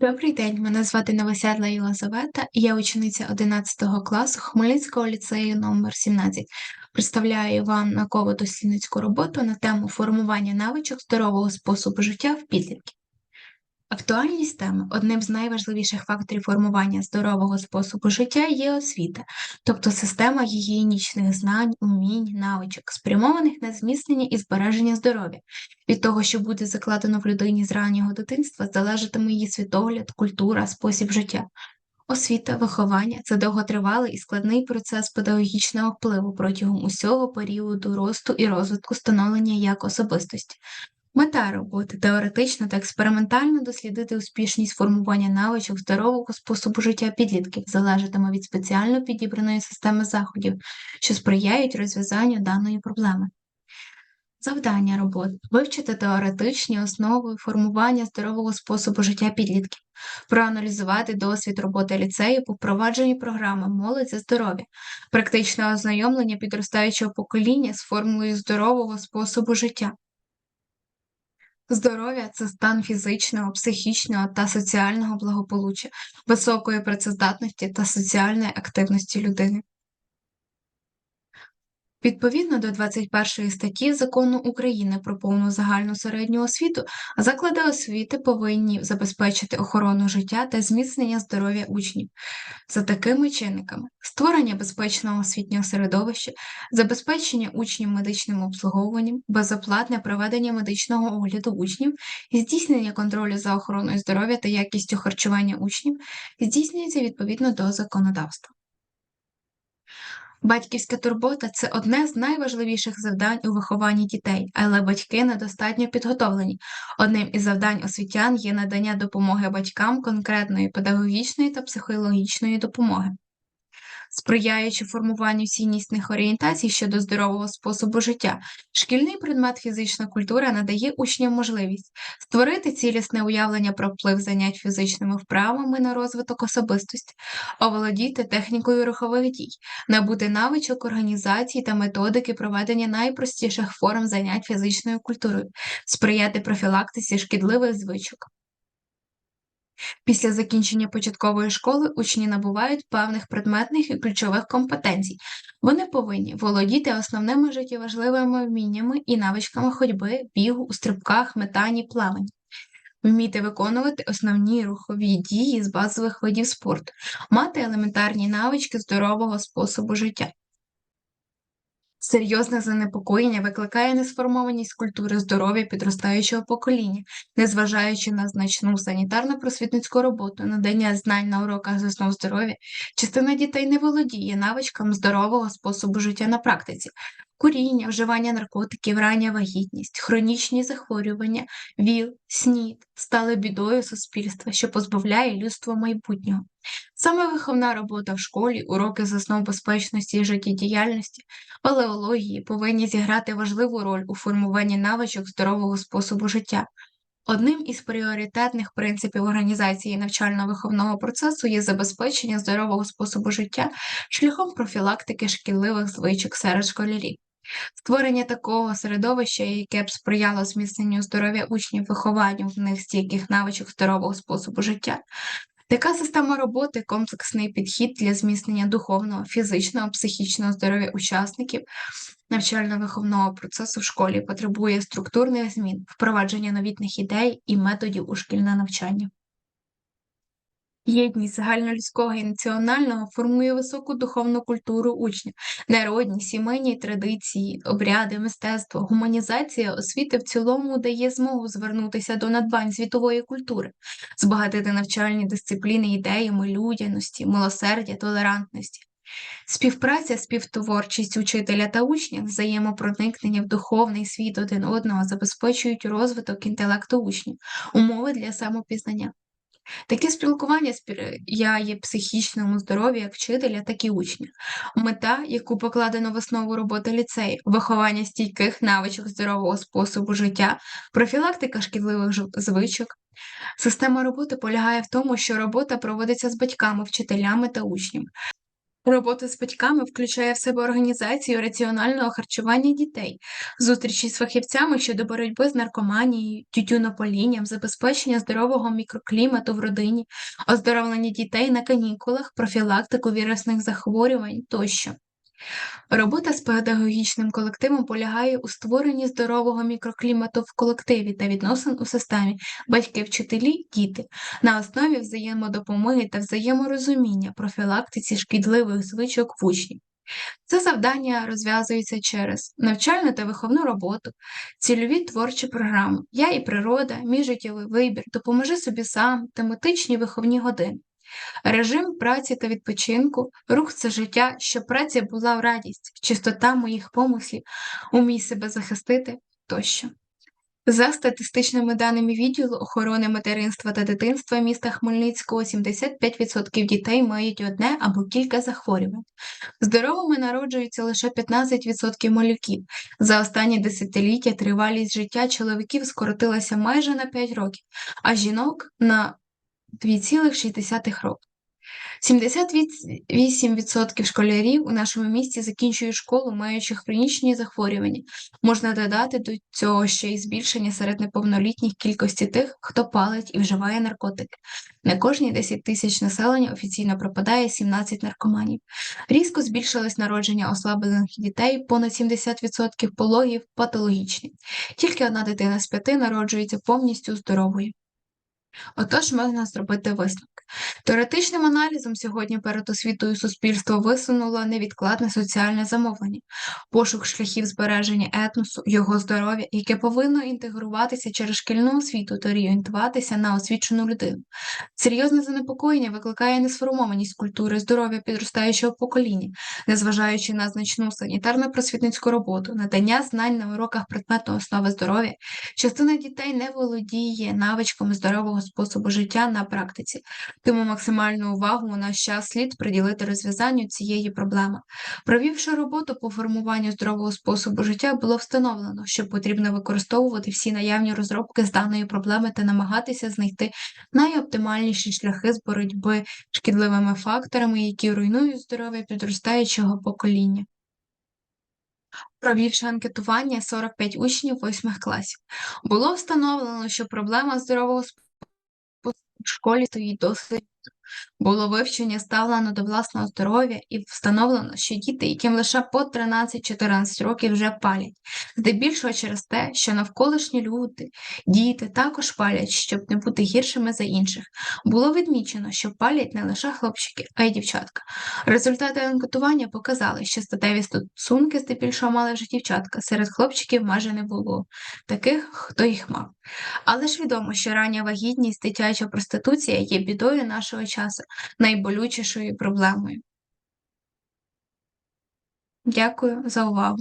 Добрий день, мене звати Новосядла Єлизавета, я учениця 11 класу Хмельницького ліцею номер 17 Представляю вам науково-дослідницьку роботу на тему формування навичок здорового способу життя в підлітків. Актуальність теми одним з найважливіших факторів формування здорового способу життя є освіта, тобто система гігієнічних знань, умінь, навичок, спрямованих на зміцнення і збереження здоров'я. Від того, що буде закладено в людині з раннього дитинства, залежатиме її світогляд, культура, спосіб життя. Освіта, виховання це довготривалий і складний процес педагогічного впливу протягом усього періоду росту і розвитку становлення як особистості. Мета роботи теоретично та експериментально дослідити успішність формування навичок здорового способу життя підлітків залежатиме від спеціально підібраної системи заходів, що сприяють розв'язанню даної проблеми. Завдання роботи вивчити теоретичні основи формування здорового способу життя підлітків, проаналізувати досвід роботи ліцею по впровадженні програми Молодь за здоров'я, практичне ознайомлення підростаючого покоління з формулою здорового способу життя. Здоров'я це стан фізичного, психічного та соціального благополуччя, високої працездатності та соціальної активності людини. Відповідно до 21 статті Закону України про повну загальну середню освіту, заклади освіти повинні забезпечити охорону життя та зміцнення здоров'я учнів за такими чинниками: створення безпечного освітнього середовища, забезпечення учнів медичним обслуговуванням, безоплатне проведення медичного огляду учнів, здійснення контролю за охороною здоров'я та якістю харчування учнів здійснюється відповідно до законодавства. Батьківська турбота це одне з найважливіших завдань у вихованні дітей, але батьки недостатньо підготовлені. Одним із завдань освітян є надання допомоги батькам конкретної педагогічної та психологічної допомоги сприяючи формуванню ціннісних орієнтацій щодо здорового способу життя, шкільний предмет фізична культура надає учням можливість створити цілісне уявлення про вплив занять фізичними вправами на розвиток особистості, оволодіти технікою рухових дій, набути навичок організації та методики проведення найпростіших форм занять фізичною культурою, сприяти профілактиці шкідливих звичок. Після закінчення початкової школи учні набувають певних предметних і ключових компетенцій. Вони повинні володіти основними життєважливими вміннями і навичками ходьби, бігу, у стрибках, метанні, плаванні. Вміти виконувати основні рухові дії з базових видів спорту, мати елементарні навички здорового способу життя. Серйозне занепокоєння викликає несформованість культури здоров'я підростаючого покоління, незважаючи на значну санітарно-просвітницьку роботу, надання знань на уроках з основ здоров'я, частина дітей не володіє навичками здорового способу життя на практиці, куріння, вживання наркотиків, рання вагітність, хронічні захворювання, ВІЛ, СНІД стали бідою суспільства, що позбавляє людство майбутнього. Саме виховна робота в школі, уроки з основ безпечності і життєдіяльності, палеології повинні зіграти важливу роль у формуванні навичок здорового способу життя. Одним із пріоритетних принципів організації навчально-виховного процесу є забезпечення здорового способу життя шляхом профілактики шкідливих звичок серед школярів. Створення такого середовища, яке б сприяло зміцненню здоров'я учнів, вихованню в них стійких навичок здорового способу життя. Така система роботи комплексний підхід для зміцнення духовного, фізичного, психічного здоров'я учасників навчально-виховного процесу в школі потребує структурних змін, впровадження новітних ідей і методів у шкільне навчання. Єдність загальнолюдського і національного формує високу духовну культуру учнів, народні, сімейні традиції, обряди, мистецтво, гуманізація освіти в цілому дає змогу звернутися до надбань світової культури, збагатити навчальні дисципліни ідеями людяності, милосердя, толерантності. Співпраця, співтворчість учителя та учня, взаємопроникнення в духовний світ один одного забезпечують розвиток інтелекту учнів, умови для самопізнання. Таке спілкування сприяє психічному здоров'ю як вчителя, так і учня. Мета, яку покладено в основу роботи ліцею, виховання стійких навичок здорового способу життя, профілактика шкідливих звичок. Система роботи полягає в тому, що робота проводиться з батьками, вчителями та учнями. Робота з батьками включає в себе організацію раціонального харчування дітей, зустрічі з фахівцями щодо боротьби з наркоманією, тютюнополінням, забезпечення здорового мікроклімату в родині, оздоровлення дітей на канікулах, профілактику вірусних захворювань тощо. Робота з педагогічним колективом полягає у створенні здорового мікроклімату в колективі та відносин у системі батьки, вчителі, діти на основі взаємодопомоги та взаєморозуміння, профілактиці шкідливих звичок в учнів. Це завдання розв'язується через навчальну та виховну роботу, цільові творчі програми, я і природа, мій життєвий вибір, допоможи собі сам, тематичні виховні години. Режим праці та відпочинку, рух це життя, щоб праця була в радість, чистота моїх помислів, умій себе захистити тощо. За статистичними даними відділу охорони материнства та дитинства міста Хмельницького, 75% дітей мають одне або кілька захворювань. Здоровими народжуються лише 15% малюків. За останні десятиліття тривалість життя чоловіків скоротилася майже на 5 років, а жінок на 2,6 року. 78% школярів у нашому місті закінчують школу, маючи хронічні захворювання. Можна додати до цього ще й збільшення серед неповнолітніх кількості тих, хто палить і вживає наркотики. На кожні 10 тисяч населення офіційно пропадає 17 наркоманів. Різко збільшилось народження ослаблених дітей, понад 70% пологів патологічні. Тільки одна дитина з п'яти народжується повністю здоровою. Отож, можна зробити висновки. Теоретичним аналізом сьогодні перед освітою суспільство висунуло невідкладне соціальне замовлення, пошук шляхів збереження етносу, його здоров'я, яке повинно інтегруватися через шкільну освіту та орієнтуватися на освічену людину. Серйозне занепокоєння викликає несформованість культури здоров'я підростаючого покоління, незважаючи на значну санітарно-просвітницьку роботу, надання знань на уроках предметної основи здоров'я, частина дітей не володіє навичками здорового способу життя на практиці, тому максимальну увагу у наш час слід приділити розв'язанню цієї проблеми. Провівши роботу по формуванню здорового способу життя, було встановлено, що потрібно використовувати всі наявні розробки з даної проблеми та намагатися знайти найоптимальніші шляхи з боротьби шкідливими факторами, які руйнують здоров'я підростаючого покоління. Провівши анкетування 45 учнів 8 класів, було встановлено, що проблема здорового способу в школі стоїть досить. Було вивчення ставлено до власного здоров'я і встановлено, що діти, яким лише по 13-14 років вже палять, здебільшого через те, що навколишні люди, діти також палять, щоб не бути гіршими за інших. Було відмічено, що палять не лише хлопчики, а й дівчатка. Результати анкетування показали, що статеві стосунки здебільшого мали вже дівчатка, серед хлопчиків майже не було таких, хто їх мав. Але ж відомо, що рання вагітність, дитяча проституція є бідою нашого часу, найболючішою проблемою. Дякую за увагу.